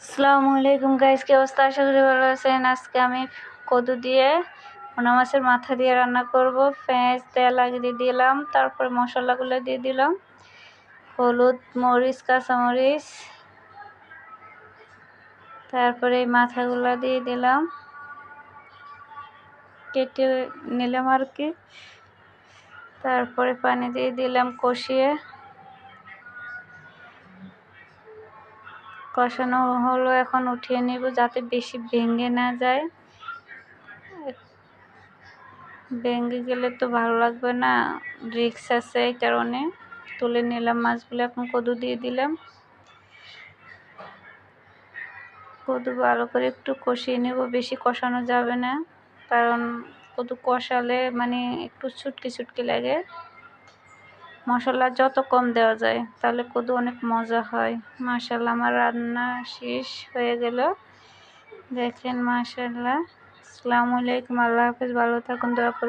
আসসালামু আলাইকুম গাইস কি অবস্থা? আশা করি ভালো আছেন। আজকে আমি কদু দিয়ে পোনা মাছের মাথা দিয়ে রান্না করব। পেঁয়াজ তেল আগে দিয়ে দিলাম, তারপর মশলাগুলো দিয়ে দিলাম। হলুদ, মরিচ, কাঁচামরিচ। তারপরে এই মাথাগুলো দিয়ে দিলাম। কেটে নিলাম আর কি। তারপরে পানি দিয়ে দিলাম কষিয়ে। কষানো হলো, এখন উঠিয়ে নেব যাতে বেশি ভেঙে না যায়। ভেঙে গেলে তো ভালো লাগবে না রিক্স আছে এই কারণে। তুলে নিলাম মাছগুলো, এখন কদু দিয়ে দিলাম। কদু ভালো করে একটু কষিয়ে নেব, বেশি কষানো যাবে না, কারণ কদু কষালে মানে একটু ছুটকি ছুটকি লাগে। মশলা যত কম দেওয়া যায়, তাহলে কদু অনেক মজা হয়। মাশাল্লাহ আমার রান্না শেষ হয়ে গেল। দেখেন মাশাল্লাহ আসসালামু আলাইকুম, আল্লাহ হাফেজ। ভালো থাকুন, দোয়া করুন